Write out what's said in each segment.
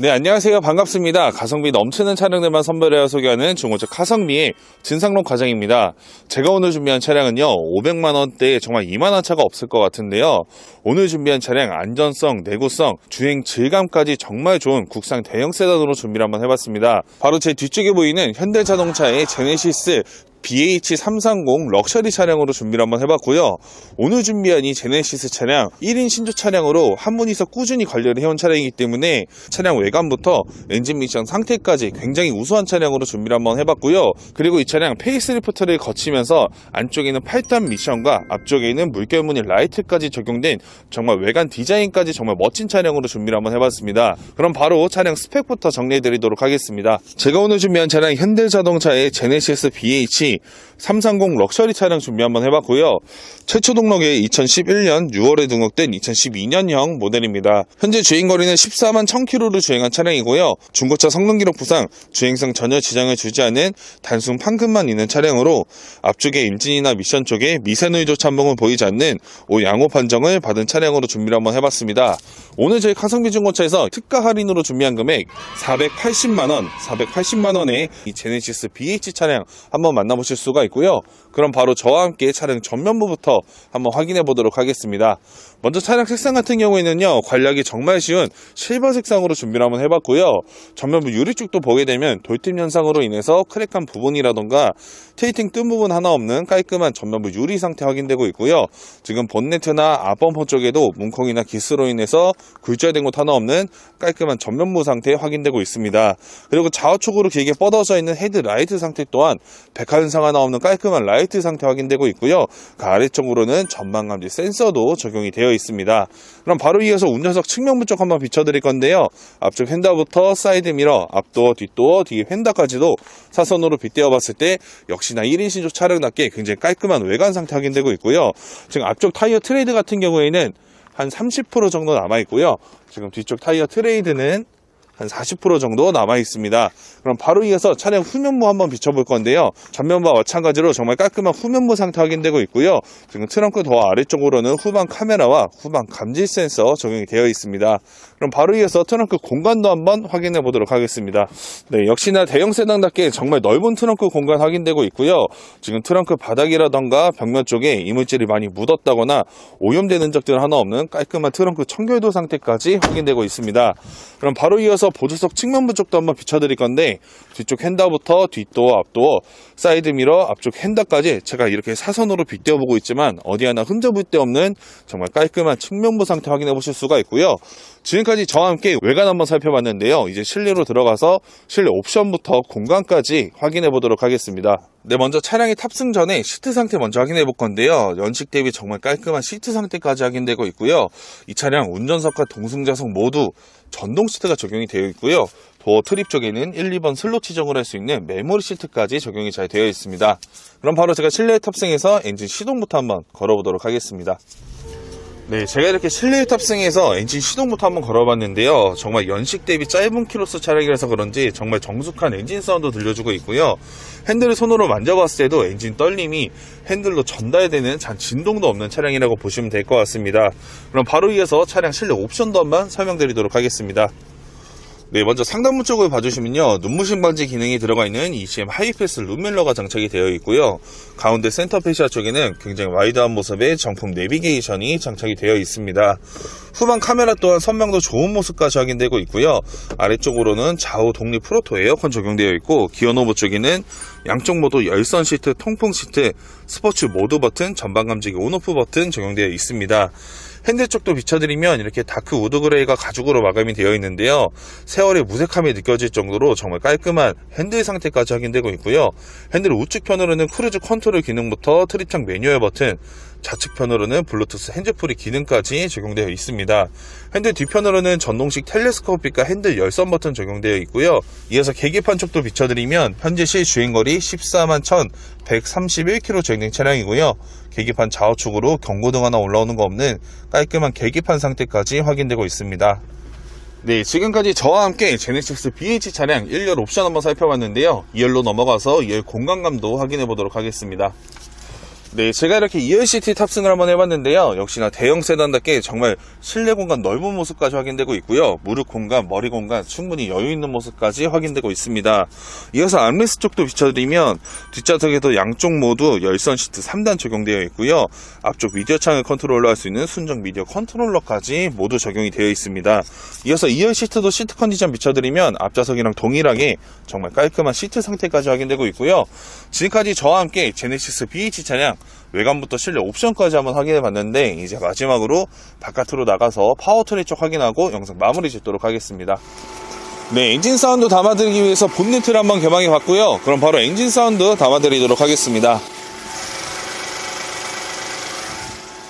네, 안녕하세요. 반갑습니다. 가성비 넘치는 차량들만 선별하여 소개하는 중고차 카성비의 진상록 과장입니다. 제가 오늘 준비한 차량은요, 500만원대에 정말 이만한 차가 없을 것 같은데요. 오늘 준비한 차량 안전성, 내구성, 주행 질감까지 정말 좋은 국산 대형 세단으로 준비를 한번 해봤습니다. 바로 제 뒤쪽에 보이는 현대자동차의 제네시스 BH330 럭셔리 차량으로 준비를 한번 해봤고요. 오늘 준비한 이 제네시스 차량 1인 신조 차량으로 한 분이서 꾸준히 관리를 해온 차량이기 때문에 차량 외관부터 엔진 미션 상태까지 굉장히 우수한 차량으로 준비를 한번 해봤고요. 그리고 이 차량 페이스리프트를 거치면서 안쪽에는 8단 미션과 앞쪽에는 물결 무늬 라이트까지 적용된 정말 외관 디자인까지 정말 멋진 차량으로 준비를 한번 해봤습니다. 그럼 바로 차량 스펙부터 정리해드리도록 하겠습니다. 제가 오늘 준비한 차량 현대자동차의 제네시스 BH 330 럭셔리 차량 준비 한번 해봤고요. 최초 등록에 2011년 6월에 등록된 2012년형 모델입니다. 현재 주행거리는 14만 1000km를 주행한 차량이고요. 중고차 성능 기록 부상, 주행성 전혀 지장을 주지 않은 단순 판금만 있는 차량으로 앞쪽에 엔진이나 미션 쪽에 미세노이즈 참봉을 보이지 않는 오 양호 판정을 받은 차량으로 준비를 한번 해봤습니다. 오늘 저희 카성비 중고차에서 특가 할인으로 준비한 금액 480만원, 480만원의 이 제네시스 BH 차량 한번 만나보 실 수가 있고요. 그럼 바로 저와 함께 차량 전면부부터 한번 확인해 보도록 하겠습니다. 먼저 차량 색상 같은 경우에는요, 관리하기 정말 쉬운 실버 색상으로 준비를 한번 해봤고요. 전면부 유리 쪽도 보게 되면 돌팀 현상으로 인해서 크랙한 부분이라던가 테이팅 뜬 부분 하나 없는 깔끔한 전면부 유리 상태 확인되고 있고요. 지금 본네트나 앞범퍼 쪽에도 문콕이나 기스로 인해서 굴절된 곳 하나 없는 깔끔한 전면부 상태 확인되고 있습니다. 그리고 좌우측으로 길게 뻗어져 있는 헤드라이트 상태 또한 백화 현상 하나 없는 깔끔한 라이트 상태 확인되고 있고요. 그 아래쪽으로는 전방 감지 센서도 적용이 되어 있습니다. 그럼 바로 이어서 운전석 측면부 쪽 한번 비춰드릴 건데요. 앞쪽 휀다부터 사이드 미러, 앞도어, 뒷도어, 뒤에 휀다까지도 사선으로 빗대어 봤을 때 역시나 1인 신조 차량답게 굉장히 깔끔한 외관 상태 확인되고 있고요. 지금 앞쪽 타이어 트레이드 같은 경우에는 한 30% 정도 남아 있고요. 지금 뒤쪽 타이어 트레이드는 한 40% 정도 남아 있습니다. 그럼 바로 이어서 차량 후면부 한번 비춰볼 건데요. 전면부와 마찬가지로 정말 깔끔한 후면부 상태 확인되고 있고요. 지금 트렁크 더 아래쪽으로는 후방 카메라와 후방 감지 센서 적용이 되어 있습니다. 그럼 바로 이어서 트렁크 공간도 한번 확인해 보도록 하겠습니다. 네, 역시나 대형 세단답게 정말 넓은 트렁크 공간 확인되고 있고요. 지금 트렁크 바닥이라던가 벽면 쪽에 이물질이 많이 묻었다거나 오염된 흔적들 하나 없는 깔끔한 트렁크 청결도 상태까지 확인되고 있습니다. 그럼 바로 이어서 보조석 측면부 쪽도 한번 비춰드릴 건데 뒤쪽 핸다부터 뒷도어, 앞도어, 사이드 미러, 앞쪽 핸다까지 제가 이렇게 사선으로 빗대어 보고 있지만 어디 하나 흠잡을 데 없는 정말 깔끔한 측면부 상태 확인해 보실 수가 있고요. 지금까지 저와 함께 외관 한번 살펴봤는데요. 이제 실내로 들어가서 실내 옵션부터 공간까지 확인해 보도록 하겠습니다. 네, 먼저 차량의 탑승 전에 시트 상태 먼저 확인해 볼 건데요. 연식 대비 정말 깔끔한 시트 상태까지 확인되고 있고요. 이 차량 운전석과 동승자석 모두 전동 시트가 적용이 되어 있고요. 도어 트립 쪽에는 1, 2번 슬롯 지정을 할 수 있는 메모리 시트까지 적용이 잘 되어 있습니다. 그럼 바로 제가 실내에 탑승해서 엔진 시동부터 한번 걸어보도록 하겠습니다. 네, 제가 이렇게 실내에 탑승해서 엔진 시동부터 한번 걸어봤는데요. 정말 연식 대비 짧은 키로수 차량이라서 그런지 정말 정숙한 엔진 사운드 들려주고 있고요. 핸들을 손으로 만져봤을 때도 엔진 떨림이 핸들로 전달되는 잔 진동도 없는 차량이라고 보시면 될 것 같습니다. 그럼 바로 이어서 차량 실내 옵션도 한번 설명드리도록 하겠습니다. 네, 먼저 상단부 쪽을 봐주시면요. 눈부신 방지 기능이 들어가 있는 ECM 하이패스 룸밀러가 장착이 되어 있고요. 가운데 센터 페시아 쪽에는 굉장히 와이드한 모습의 정품 내비게이션이 장착이 되어 있습니다. 후방 카메라 또한 선명도 좋은 모습까지 확인되고 있고요. 아래쪽으로는 좌우 독립 프로토 에어컨 적용되어 있고 기어 노브 쪽에는 양쪽 모두 열선 시트, 통풍 시트, 스포츠 모드 버튼, 전방 감지기 온오프 버튼 적용되어 있습니다. 핸들 쪽도 비춰드리면 이렇게 다크 우드 그레이가 가죽으로 마감이 되어 있는데요. 세월의 무색함이 느껴질 정도로 정말 깔끔한 핸들 상태까지 확인되고 있고요. 핸들 우측 편으로는 크루즈 컨트롤 기능부터 트립창 매뉴얼 버튼, 좌측 편으로는 블루투스 핸즈프리 기능까지 적용되어 있습니다. 핸들 뒤편으로는 전동식 텔레스코픽과 핸들 열선 버튼 적용되어 있고요. 이어서 계기판 쪽도 비춰드리면 현재 시 주행거리 14만 1,131km 주행된 차량이고요. 계기판 좌우측으로 경고등 하나 올라오는 거 없는 깔끔한 계기판 상태까지 확인되고 있습니다. 네, 지금까지 저와 함께 제네시스 BH 차량 1열 옵션 한번 살펴봤는데요. 2열로 넘어가서 2열 공간감도 확인해 보도록 하겠습니다. 네, 제가 이렇게 2열 시트 탑승을 한번 해봤는데요. 역시나 대형 세단답게 정말 실내 공간 넓은 모습까지 확인되고 있고요. 무릎 공간, 머리 공간 충분히 여유 있는 모습까지 확인되고 있습니다. 이어서 암레스 쪽도 비춰드리면 뒷좌석에도 양쪽 모두 열선 시트 3단 적용되어 있고요. 앞쪽 미디어 창을 컨트롤러 할 수 있는 순정 미디어 컨트롤러까지 모두 적용이 되어 있습니다. 이어서 2열 시트도 시트 컨디션 비춰드리면 앞좌석이랑 동일하게 정말 깔끔한 시트 상태까지 확인되고 있고요. 지금까지 저와 함께 제네시스 BH 차량 외관부터 실내 옵션까지 한번 확인해 봤는데 이제 마지막으로 바깥으로 나가서 파워트리 쪽 확인하고 영상 마무리 짓도록 하겠습니다. 네, 엔진 사운드 담아드리기 위해서 본네트를 한번 개방해 봤고요. 그럼 바로 엔진 사운드 담아드리도록 하겠습니다.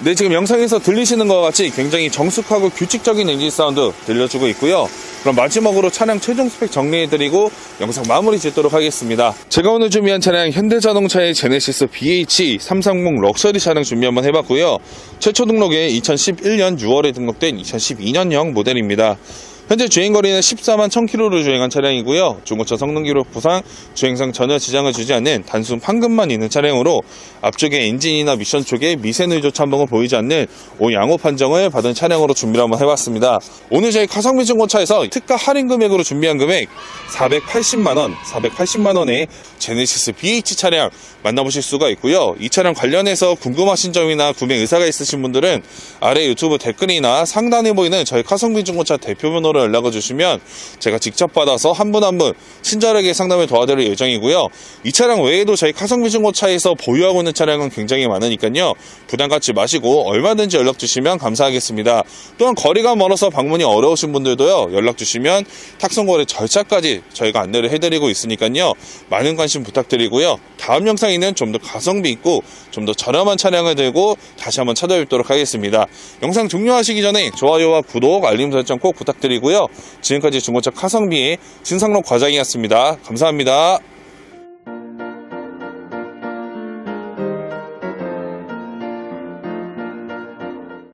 네, 지금 영상에서 들리시는 것 같이 굉장히 정숙하고 규칙적인 엔진 사운드 들려주고 있고요. 그럼 마지막으로 차량 최종 스펙 정리해드리고 영상 마무리 짓도록 하겠습니다. 제가 오늘 준비한 차량 현대자동차의 제네시스 BH330 럭셔리 차량 준비 한번 해봤고요. 최초 등록에 2011년 6월에 등록된 2012년형 모델입니다. 현재 주행거리는 14만 1000km를 주행한 차량이고요. 중고차 성능 기록 부상, 주행상 전혀 지장을 주지 않는 단순 판금만 있는 차량으로 앞쪽에 엔진이나 미션 쪽에 미세 누조 참봉을 보이지 않는 오양호 판정을 받은 차량으로 준비를 한번 해봤습니다. 오늘 저희 가성비 중고차에서 특가 할인 금액으로 준비한 금액 480만원, 480만원의 제네시스 BH 차량 만나보실 수가 있고요. 이 차량 관련해서 궁금하신 점이나 구매 의사가 있으신 분들은 아래 유튜브 댓글이나 상단에 보이는 저희 카성비 중고차 대표 번호로 연락을 주시면 제가 직접 받아서 한 분 한 분 친절하게 상담을 도와드릴 예정이고요. 이 차량 외에도 저희 카성비 중고차에서 보유하고 있는 차량은 굉장히 많으니까요. 부담 갖지 마시고 얼마든지 연락 주시면 감사하겠습니다. 또한 거리가 멀어서 방문이 어려우신 분들도요. 연락 주시면 탁송거래 절차까지 저희가 안내를 해드리고 있으니까요. 많은 관심 부탁드리고요. 다음 영상에는 좀 더 가성비 있고 좀 더 저렴한 차량을 들고 다시 한번 찾아뵙도록 하겠습니다. 영상 종료하시기 전에 좋아요와 구독, 알림 설정 꼭 부탁드리고 요. 지금까지 중고차 카성비의 진상록 과장이었습니다. 감사합니다.